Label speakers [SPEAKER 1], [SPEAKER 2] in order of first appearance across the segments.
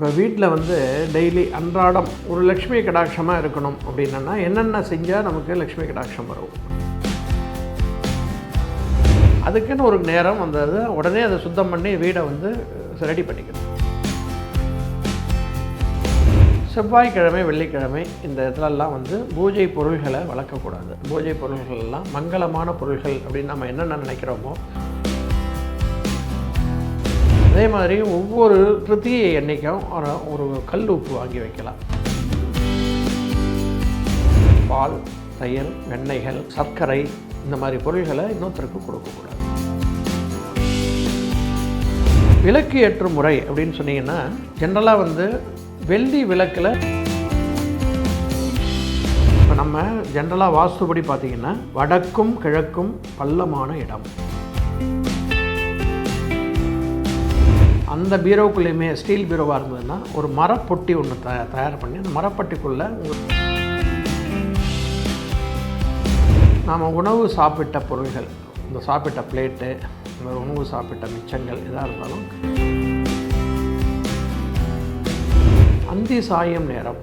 [SPEAKER 1] இப்போ வீட்டில் வந்து டெய்லி அன்றாடம் ஒரு லக்ஷ்மி கடாட்சமாக இருக்கணும் அப்படின்னா என்னென்ன செஞ்சால் நமக்கு லக்ஷ்மி கடாட்சம் வரும்? அதுக்குன்னு ஒரு நேரம் அந்த உடனே அதை சுத்தம் பண்ணி வீடை வந்து ரெடி பண்ணிக்கணும். செவ்வாய்க்கிழமை வெள்ளிக்கிழமை இந்த இடத்துலலாம் வந்து பூஜை பொருள்களை வளர்க்கக்கூடாது. பூஜை பொருள்கள் எல்லாம் மங்களமான பொருள்கள் அப்படின்னு நம்ம என்னென்ன நினைக்கிறோமோ அதே மாதிரி ஒவ்வொரு கிருத்தியை எண்ணிக்கும் ஒரு ஒரு கல் உப்பு வாங்கி வைக்கலாம். பால் தயிர் வெண்ணெய்கள் சர்க்கரை இந்த மாதிரி பொருள்களை இன்னொருத்தருக்கு கொடுக்கக்கூடாது. விளக்கு ஏற்றும் முறை அப்படின்னு சொன்னீங்கன்னா ஜென்ரலாக வந்து வெள்ளி விளக்கில் இப்போ நம்ம ஜென்ரலாக வாஸ்துபடி பார்த்தீங்கன்னா வடக்கும் கிழக்கும் பள்ளமான இடம். அந்த பீரோக்குள்ளேயுமே ஸ்டீல் பீரோவாக இருந்ததுன்னா ஒரு மரப்பொட்டி ஒன்று த தயார் பண்ணி அந்த மரப்பொட்டிக்குள்ளே நாம் உணவு சாப்பிட்ட பொருள்கள் இந்த சாப்பிட்ட பிளேட்டு இந்த உணவு சாப்பிட்ட மிச்சங்கள் எதாக இருந்தாலும் அந்தி சாயம் நேரம்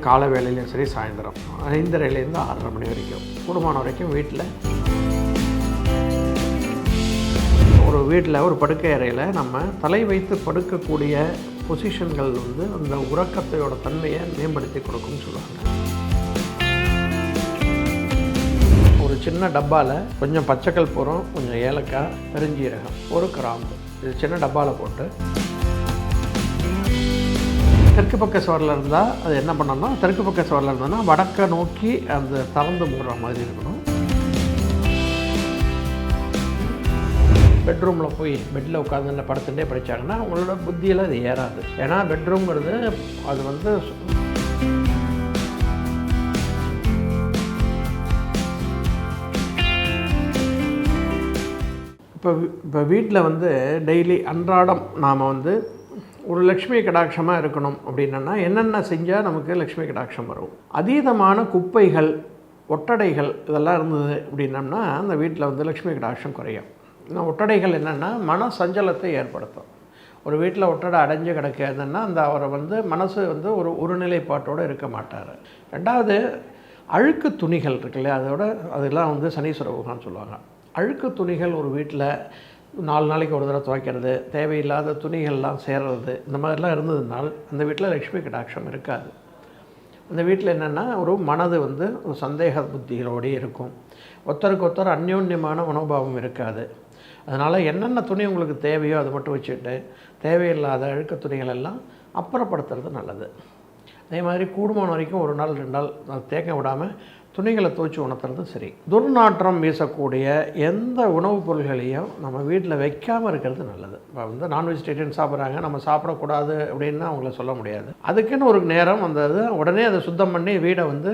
[SPEAKER 1] கால வேலையிலையும் சரி சாயந்தரம் ஐந்தரைலேருந்து ஆறரை மணி வரைக்கும் கூடுமான வரைக்கும் வீட்டில் ஒரு வீட்டில் ஒரு படுக்கை அறையில் நம்ம தலை வைத்து படுக்கக்கூடிய பொசிஷன்கள் வந்து அந்த உறக்கத்தையோட தன்மையை மேம்படுத்தி கொடுக்கும்னு சொல்லுவாங்க. ஒரு சின்ன டப்பாவில் கொஞ்சம் பச்சைக்கல் போகிறோம் கொஞ்சம் ஏலக்காய் பெருஞ்சீரகம் ஒரு கிராம்பு. இது சின்ன டப்பாவில் போட்டு தெற்கு பக்க சுவரில் இருந்தால் அது என்ன பண்ணணும்னா தெற்கு பக்க சுவரில் இருந்ததுன்னா வடக்கை நோக்கி அந்த திறந்து மூடுற மாதிரி இருக்கணும். பெட்ரூமில் போய் பெட்டில் உட்காந்து படுத்துட்டே படித்தாங்கன்னா உங்களோட புத்தியில் அது ஏறாது. ஏன்னா பெட்ரூம்ங்கிறது அது வந்து இப்போ இப்போ வீட்டில் வந்து டெய்லி அன்றாடம் நாம் வந்து ஒரு லக்ஷ்மி கடாட்சமாக இருக்கணும் அப்படின்னா என்னென்ன செஞ்சால் நமக்கு லக்ஷ்மி கடாட்சம் வரும்? அதீதமான குப்பைகள் ஒட்டடைகள் இதெல்லாம் இருந்தது அப்படின்னம்னா அந்த வீட்டில் வந்து லக்ஷ்மி கடாட்சம் குறையும். ஒட்டடைகள் என்னென்னா மன சஞ்சலத்தை ஏற்படுத்தும். ஒரு வீட்டில் ஒட்டடை அடைஞ்சு கிடக்கிறதுன்னா அந்த அவரை வந்து மனசு வந்து ஒரு ஒருநிலைப்பாட்டோடு இருக்க மாட்டார். ரெண்டாவது அழுக்கு துணிகள் இருக்குல்ல இல்லையா? அதோட அதெல்லாம் வந்து சனீஸ்வர உகான்னு சொல்லுவாங்க. அழுக்கு துணிகள் ஒரு வீட்டில் நாலு நாளைக்கு ஒரு தடவை துவைக்கிறது தேவையில்லாத துணிகள்லாம் சேர்றது இந்த மாதிரிலாம் இருந்ததுனால் அந்த வீட்டில் லக்ஷ்மி கடாட்சம் இருக்காது. அந்த வீட்டில் என்னென்னா ஒரு மனது வந்து ஒரு சந்தேக புத்திகளோடு இருக்கும். ஒருத்தருக்கு ஒருத்தர் அந்யோன்யமான மனோபாவம் இருக்காது. அதனால் என்னென்ன துணி உங்களுக்கு தேவையோ அதை மட்டும் வச்சுட்டு தேவையில்லாத அழுக்க துணிகள் எல்லாம் அப்புறப்படுத்துறது நல்லது. அதே மாதிரி கூடுமான வரைக்கும் ஒரு நாள் ரெண்டு நாள் தேக்க விடாமல் துணிகளை துவச்சி உணர்த்துறது சரி. துர்நாற்றம் வீசக்கூடிய எந்த உணவுப் பொருள்களையும் நம்ம வீட்டில் வைக்காமல் இருக்கிறது நல்லது. இப்போ வந்து நான் வெஜிடேரியன் சாப்பிட்றாங்க நம்ம சாப்பிடக்கூடாது அப்படின்னு அவங்கள சொல்ல முடியாது. அதுக்குன்னு ஒரு நேரம் அந்த உடனே அதை சுத்தம் பண்ணி வீடை வந்து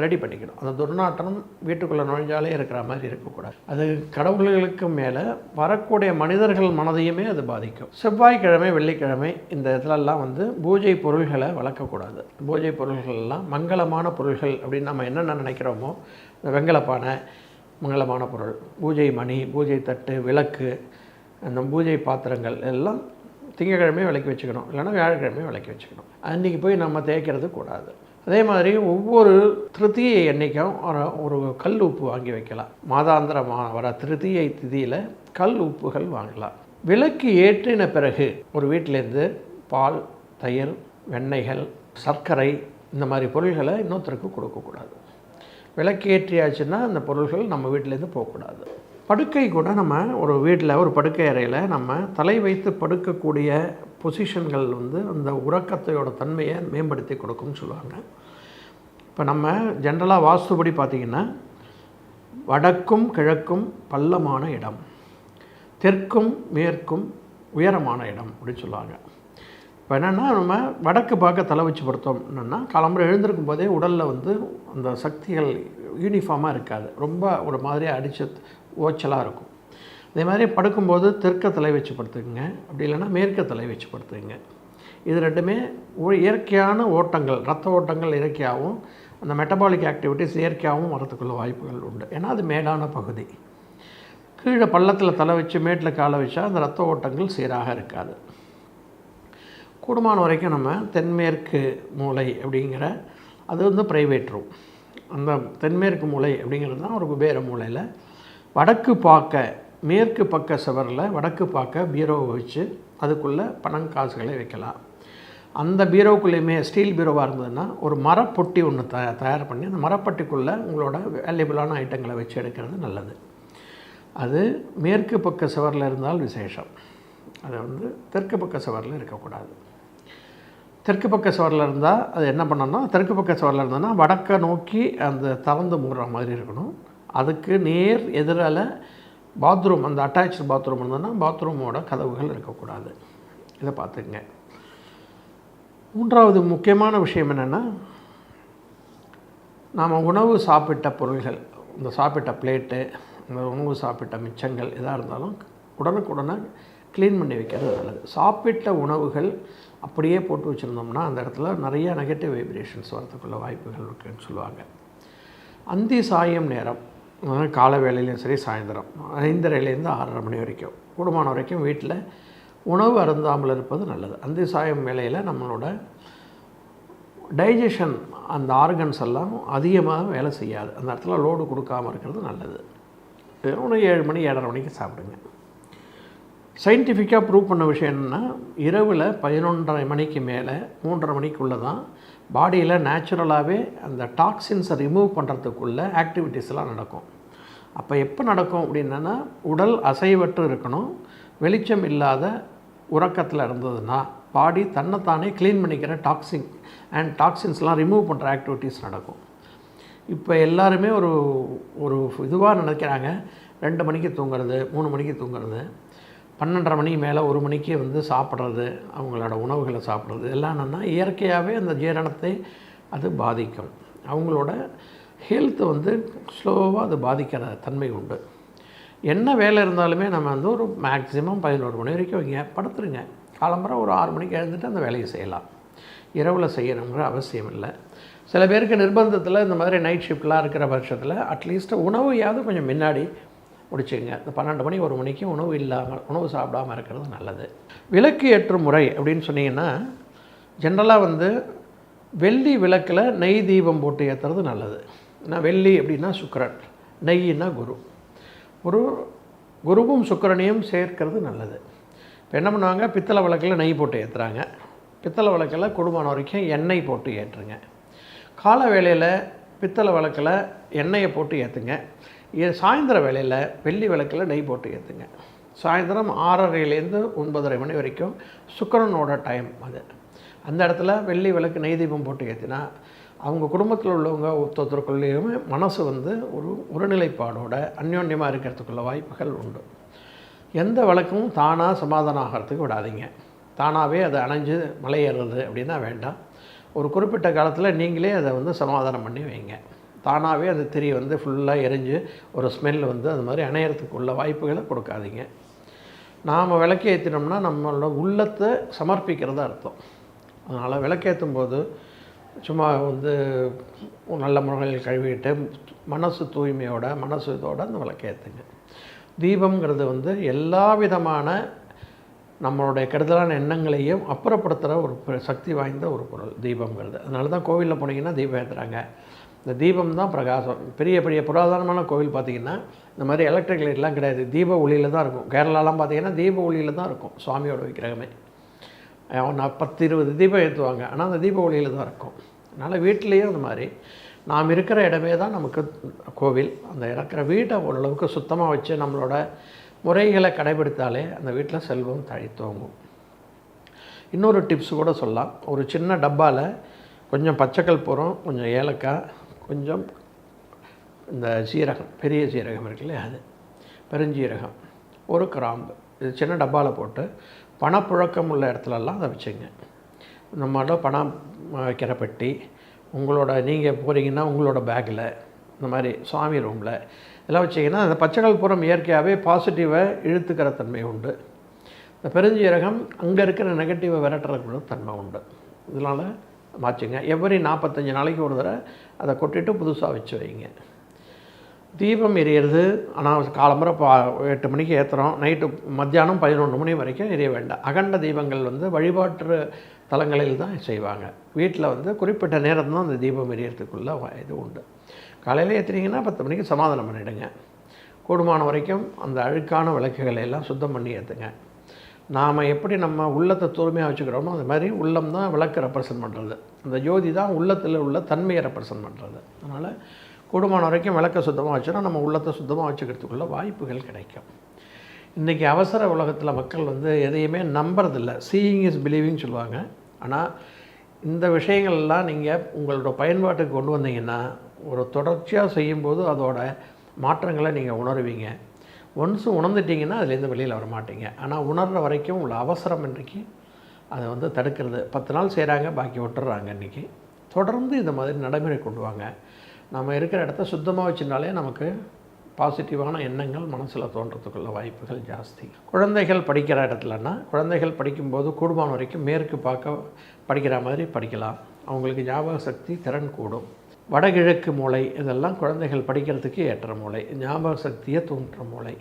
[SPEAKER 1] ரெடி பண்ணிக்கணும். அந்த துர்நாற்றம் வீட்டுக்குள்ளே நுழைஞ்சாலே இருக்கிற மாதிரி இருக்கக்கூடாது. அது கடவுள்களுக்கு மேலே வரக்கூடிய மனிதர்கள் மனதையுமே அது பாதிக்கும். செவ்வாய்க்கிழமை வெள்ளிக்கிழமை இந்த இதிலெல்லாம் வந்து பூஜை பொருள்களை வளர்க்கக்கூடாது. பூஜை பொருள்கள் எல்லாம் மங்களமான பொருள்கள் அப்படின்னு நம்ம என்னென்ன நினைக்கிறோமோ இந்த வெங்கலப்பானை மங்களமான பொருள் பூஜை மணி பூஜை தட்டு விளக்கு அந்த பூஜை பாத்திரங்கள் எல்லாம் திங்கக்கிழமையும் விளக்கி வச்சுக்கணும். இல்லைன்னா வியாழக்கிழமையும் விளக்கி வச்சுக்கணும். அன்றைக்கி போய் நம்ம தேய்க்கிறது கூடாது. அதே மாதிரி ஒவ்வொரு திருத்தியை என்றைக்கும் ஒரு ஒரு கல் உப்பு வாங்கி வைக்கலாம். மாதாந்திரமாக வர திருத்தியை திதியில் கல் உப்புகள் வாங்கலாம். விளக்கு ஏற்றின பிறகு ஒரு வீட்டிலேருந்து பால் தயிர் வெண்ணெய்கள் சர்க்கரை இந்த மாதிரி பொருள்களை இன்னொருத்தருக்கு கொடுக்கக்கூடாது. விளக்கு ஏற்றியாச்சுன்னா அந்த பொருள்கள் நம்ம வீட்டிலேருந்து போகக்கூடாது. படுக்கை கூட நம்ம ஒரு வீட்டில் ஒரு படுக்கை அறையில் நம்ம தலை வைத்து படுக்கக்கூடிய பொசிஷன்கள் வந்து அந்த உறக்கத்தையோட தன்மையை மேம்படுத்தி கொடுக்கும்னு சொல்லுவாங்க. இப்போ நம்ம ஜென்ரலாக வாஸ்துபடி பார்த்திங்கன்னா வடக்கும் கிழக்கும் பள்ளமான இடம் தெற்கும் மேற்கும் உயரமான இடம் அப்படின்னு சொல்லுவாங்க. இப்போ என்னென்னா நம்ம வடக்கு பார்க்க தலை வச்சு படுத்தோம்னா கிளம்புற எழுந்திருக்கும் போதே உடலில் வந்து அந்த சக்திகள் யூனிஃபார்மாக இருக்காது. ரொம்ப ஒரு மாதிரியாக அடித்து ஓச்சலாக இருக்கும். இதே மாதிரி படுக்கும்போது தெற்க தலை வச்சு படுத்துக்குங்க. அப்படி இல்லைன்னா மேற்க தலை வச்சு படுத்துக்குங்க. இது ரெண்டுமே இயற்கையான ஓட்டங்கள் ரத்த ஓட்டங்கள் இயற்கையாகவும் அந்த மெட்டபாலிக் ஆக்டிவிட்டிஸ் இயற்கையாகவும் வரத்துக்குள்ள வாய்ப்புகள் உண்டு. ஏன்னா அது மேடான பகுதி. கீழே பள்ளத்தில் தலை வச்சு மேட்டில் காலை வச்சா அந்த ரத்த ஓட்டங்கள் சீராக இருக்காது. கூடுமான வரைக்கும் நம்ம தென்மேற்கு மூலை அப்படிங்கிற அது வந்து ப்ரைவேட் ரூம் அந்த தென்மேற்கு மூலை அப்படிங்கிறது தான் ஒரு குபேர மூலையில் வடக்கு பார்க்க மேற்கு பக்க சுவரில் வடக்கு பார்க்க பீரோவை வச்சு அதுக்குள்ளே பணம் காசுகளை வைக்கலாம். அந்த பீரோக்குள்ளேயுமே ஸ்டீல் பீரோவாக இருந்ததுன்னா ஒரு மரப்பொட்டி ஒன்று த தயார் பண்ணி அந்த மரப்பட்டிக்குள்ளே உங்களோட வேல்யூபிளான ஐட்டங்களை வச்சு எடுக்கிறது நல்லது. அது மேற்கு பக்க சுவரில் இருந்தால் விசேஷம். அது வந்து தெற்கு பக்க சுவரில் இருக்கக்கூடாது. தெற்கு பக்க சுவரில் இருந்தால் அது என்ன பண்ணணும்னா தெற்கு பக்க சுவரில் இருந்ததுன்னா வடக்கை நோக்கி அந்த தவந்து மூடுற மாதிரி இருக்கணும். அதுக்கு நேர் எதிரால் பாத்ரூம் அந்த அட்டாச்சு பாத்ரூம் இருந்ததுன்னா பாத்ரூமோட கதவுகள் இருக்கக்கூடாது. இதை பார்த்துக்குங்க. மூன்றாவது முக்கியமான விஷயம் என்னென்னா நாம் உணவு சாப்பிட்ட பொருள்கள் இந்த சாப்பிட்ட பிளேட்டு இந்த உணவு சாப்பிட்ட மிச்சங்கள் எதாக இருந்தாலும் உடனுக்குடனே க்ளீன் பண்ணி வைக்கிறது நல்லது. சாப்பிட்ட உணவுகள் அப்படியே போட்டு வச்சுருந்தோம்னா அந்த இடத்துல நிறைய நெகட்டிவ் வைப்ரேஷன்ஸ் வரதுக்குள்ள வாய்ப்புகள் இருக்குன்னு சொல்லுவாங்க. அந்தி சாயம் நேரம். காலை வேலையிலையும் சரி சாயந்தரம். ஐந்தரைலேருந்து ஆறரை மணி வரைக்கும். கூடுமான வரைக்கும் வீட்டில் உணவு அருந்தாமல் இருப்பது நல்லது. அந்த சாயம் வேலையில் நம்மளோட டைஜஷன் அந்த ஆர்கன்ஸ் எல்லாம் அதிகமாக வேலை செய்யாது. அந்த இடத்துல லோடு கொடுக்காமல் இருக்கிறது நல்லது. ஒரு ஏழு மணி ஏழரை மணிக்கு சாப்பிடுங்க. சயின்டிஃபிக்காக ப்ரூவ் பண்ண விஷயம் என்னென்னா இரவில் பதினொன்றரை மணிக்கு மேலே மூன்றரை மணிக்குள்ளே தான் பாடியில் நேச்சுரலாகவே அந்த டாக்ஸின்ஸை ரிமூவ் பண்ணுறதுக்குள்ள ஆக்டிவிட்டீஸ்லாம் நடக்கும். அப்போ எப்போ நடக்கும் அப்படின்னா உடல் அசைவற்று இருக்கணும் வெளிச்சம் இல்லாத உறக்கத்தில் இருந்ததுன்னா பாடி தன்னைத்தானே க்ளீன் பண்ணிக்கிற டாக்ஸின் அண்ட் டாக்ஸின்ஸ்லாம் ரிமூவ் பண்ணுற ஆக்டிவிட்டீஸ் நடக்கும். இப்போ எல்லாருமே ஒரு ஒரு இதுவாக நினைக்கிறாங்க. ரெண்டு மணிக்கு தூங்குறது மூணு மணிக்கு தூங்குறது. பன்னெண்டரை மணிக்கு மேலே ஒரு மணிக்கு வந்து சாப்பிட்றது அவங்களோட உணவுகளை சாப்பிட்றது எல்லாம் என்னென்னா இயற்கையாகவே அந்த ஜீரணத்தை அது பாதிக்கும். அவங்களோட ஹெல்த்தை வந்து ஸ்லோவாக அது பாதிக்கிற தன்மை உண்டு. என்ன வேலை இருந்தாலுமே நம்ம வந்து ஒரு மேக்ஸிமம் பதினோரு மணி வரைக்கும் வைங்க படுத்துருங்க. காலம்பரம் ஒரு ஆறு மணிக்கு எழுந்துட்டு அந்த வேலையை செய்யலாம். இரவில் செய்யணுங்கிற அவசியம் இல்லை. சில பேருக்கு நிர்பந்தத்தில் இந்த மாதிரி நைட் ஷிஃப்ட்லாம் இருக்கிற பட்சத்தில் அட்லீஸ்ட் உணவையாவது கொஞ்சம் முன்னாடி முடிச்சுங்க இந்த பன்னெண்டு மணி ஒரு மணிக்கு உணவு இல்லாமல் உணவு சாப்பிடாமல் இருக்கிறது நல்லது. விளக்கு ஏற்றும் முறை அப்படின்னு சொன்னீங்கன்னா ஜென்ரலாக வந்து வெள்ளி விளக்கில் நெய் தீபம் போட்டு ஏற்றுறது நல்லது. ஏன்னா வெள்ளி அப்படின்னா சுக்கரன் நெய்னா குரு. ஒரு குருவும் சுக்கரனையும் சேர்க்கிறது நல்லது. இப்போ என்ன பண்ணுவாங்க? பித்தளை விளக்கில் நெய் போட்டு ஏற்றுறாங்க பித்தளை விளக்கில் குடும்பம் வரைக்கும் எண்ணெய் போட்டு ஏற்றுங்க. கால வேளையில் பித்தளை விளக்கில் எண்ணெயை போட்டு ஏற்றுங்க சாயந்தர வேலையில் வெள்ளி விளக்கில் நெய் போட்டு ஏற்றுங்க சாயந்தரம் ஆறரைலேருந்து ஒன்பதரை மணி வரைக்கும் சுக்கரனோட டைம் அது. அந்த இடத்துல வெள்ளி விளக்கு நெய் தீபம் போட்டு ஏற்றினா அவங்க குடும்பத்தில் உள்ளவங்க ஒருத்தருக்குள்ளேயுமே மனசு வந்து ஒரு ஒருநிலைப்பாடோட அந்யோன்யமாக இருக்கிறதுக்குள்ள வாய்ப்புகள் உண்டு. எந்த விளக்கும் தானாக சமாதானம் ஆகிறதுக்கு விடாதீங்க. தானாகவே அது அணைஞ்சு மலையேறுறது அப்படின்னா வேண்டாம். ஒரு குறிப்பிட்ட காலத்தில் நீங்களே அதை வந்து சமாதானம் பண்ணி வைங்க. தானாகவே அந்த திரி வந்து ஃபுல்லாக எரிஞ்சு ஒரு ஸ்மெல் வந்து அது மாதிரி அணையறதுக்கு உள்ள வாய்ப்புகளை கொடுக்காதீங்க. நாம் விளக்கேற்றினோம்னா நம்மளோட உள்ளத்தை சமர்ப்பிக்கிறதா அர்த்தம். அதனால் விளக்கேற்றும் போது சும்மா வந்து நல்ல முறையில் கழுவிட்டு மனசு தூய்மையோட மனசு இதோட அந்த விளக்கேற்றுங்க தீபம்ங்கிறது வந்து எல்லா விதமான நம்மளுடைய கெடுதலான எண்ணங்களையும் அப்புறப்படுத்துகிற ஒரு சக்தி வாய்ந்த ஒரு பொருள் தீபம்ங்கிறது. அதனால தான் கோவிலில் போனீங்கன்னா தீபம் ஏற்றுறாங்க இந்த தீபம் தான் பிரகாசம். பெரிய பெரிய புராதனமான கோவில் பார்த்தீங்கன்னா இந்த மாதிரி எலக்ட்ரிக் லைட்லாம் கிடையாது. தீப ஒளியில் தான் இருக்கும். கேரளாலாம் பார்த்தீங்கன்னா தீப ஒளியில் தான் இருக்கும் சுவாமியோட விக்கிரகமே. நான் பத்து இருபது தீபம் ஏற்றுவாங்க ஆனால் அந்த தீப ஒளியில் தான் இருக்கும். அதனால் வீட்டிலையும் அந்த மாதிரி. நாம் இருக்கிற இடமே தான் நமக்கு கோவில். அந்த இருக்கிற வீட்டை ஓரளவுக்கு சுத்தமாக வச்சு நம்மளோட முறைகளை கடைபிடித்தாலே அந்த வீட்டில் செல்வம் தழைத்தோங்கும் இன்னொரு டிப்ஸ் கூட சொல்லலாம். ஒரு சின்ன டப்பாவில் கொஞ்சம் பச்சைக்கல் பூரம் கொஞ்சம் ஏலக்காய் கொஞ்சம் இந்த சீரகம் பெரிய சீரகம் இருக்குல்ல அது பெருஞ்சீரகம் ஒரு கிராம்பு இது சின்ன டப்பாவில் போட்டு பணப்புழக்கம் உள்ள இடத்துலலாம் அதை வச்சுங்க. நம்மளோட பணம் வைக்கிற பெட்டி உங்களோட நீங்கள் போகிறீங்கன்னா உங்களோட பேக்கில் இந்த மாதிரி சுவாமி ரூமில் இதெல்லாம் வச்சிங்கன்னா அந்த பச்சைகள் புறம் இயற்கையாகவே பாசிட்டிவை இழுத்துக்கிற தன்மை உண்டு. இந்த பெருஞ்சீரகம் அங்கே இருக்கிற நெகட்டிவை விரட்டுறதுக்கு தன்மை உண்டு. இதனால் மாச்சுங்க எவ்வரி நாற்பத்தஞ்சு நாளைக்கு ஒரு தடவை அதை கொட்டிட்டு புதுசாக வச்சு வைங்க. தீபம் எரியறது ஆனால் காலம்புரை பா எட்டு மணிக்கு ஏற்றுறோம் நைட்டு மத்தியானம் பதினொன்று மணி வரைக்கும் எரிய வேண்டாம். அகண்ட தீபங்கள் வந்து வழிபாட்டு தலங்களில் தான் செய்வாங்க. வீட்டில் வந்து குறிப்பிட்ட நேரம் தான் அந்த தீபம் எரியறதுக்குள்ளே இது உண்டு. காலையில் ஏற்றுனீங்கன்னா பத்து மணிக்கு சமாதானம் பண்ணிவிடுங்க கூடுமான வரைக்கும் அந்த அழுக்கான விளக்குகளை எல்லாம் சுத்தம் பண்ணி ஏற்றுங்க நாம் எப்படி நம்ம உள்ளத்தை தூய்மையாக வச்சுக்கிறோமோ அது மாதிரி உள்ளம் தான் விளக்கு ரெப்ரசன்ட் பண்ணுறது அந்த ஜோதி தான் உள்ளத்தில் உள்ள தன்மையை ரெப்ரசன்ட் பண்ணுறது அதனால் கூடுமான வரைக்கும் விளக்கை சுத்தமாக வச்சுனா நம்ம உள்ளத்தை சுத்தமாக வச்சுக்கிறதுக்குள்ள வாய்ப்புகள் கிடைக்கும். இன்றைக்கி அவசர உலகத்தில் மக்கள் வந்து எதையுமே நம்புறதில்ல. சீயிங் இஸ் பிலீவிங் சொல்லுவாங்க. ஆனால் இந்த விஷயங்கள்லாம் நீங்கள் உங்களோட பயன்பாட்டுக்கு கொண்டு வந்தீங்கன்னா ஒரு தொடர்ச்சியாக செய்யும்போது அதோட மாற்றங்களை நீங்கள் உணருவீங்க. ஒன்ஸ் உணர்ந்துட்டீங்கன்னா அதுலேருந்து வெளியில் வர மாட்டீங்க. ஆனால் உணர்ற வரைக்கும் உள்ள அவசரம் இன்றைக்கி அதை வந்து தடுக்கிறது. பத்து நாள் செய்கிறாங்க பாக்கி விட்டுறாங்க இன்றைக்கி. தொடர்ந்து இந்த மாதிரி நடைமுறை கொண்டு வாங்க. நம்ம இருக்கிற இடத்த சுத்தமாக வச்சுருந்தாலே நமக்கு பாசிட்டிவான எண்ணங்கள் மனசில் தோன்றதுக்குள்ள வாய்ப்புகள் ஜாஸ்தி. குழந்தைகள் படிக்கிற இடத்துலன்னா குழந்தைகள் படிக்கும்போது கூடுமான வரைக்கும் மேற்கு பார்க்க படிக்கிற மாதிரி படிக்கலாம். அவங்களுக்கு ஞாபக சக்தி திறன் கூடும். வடகிழக்கு மூளை இதெல்லாம் குழந்தைகள் படிக்கிறதுக்கு ஏற்ற மூளை ஞாபக சக்தியை தூண்டுற மூளை.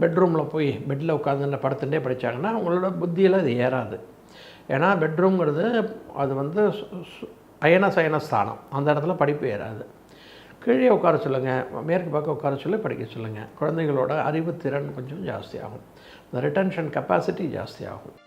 [SPEAKER 1] பெட்ரூமில் போய் பெட்டில் உட்காந்து படுத்துட்டே படித்தாங்கன்னா அவங்களோட புத்தியில் அது ஏறாது. ஏன்னா பெட்ரூம்ங்கிறது அது வந்து சு- சு- அயன சயன ஸ்தானம். அந்த இடத்துல படிப்பு ஏறாது. கீழே உட்கார சொல்லுங்கள் மேற்கு பக்கம் உட்கார சொல்லி படிக்க சொல்லுங்கள் குழந்தைகளோட அறிவு திறன் கொஞ்சம் ஜாஸ்தியாகும். இந்த ரிட்டன்ஷன் கெப்பாசிட்டி ஜாஸ்தியாகும்.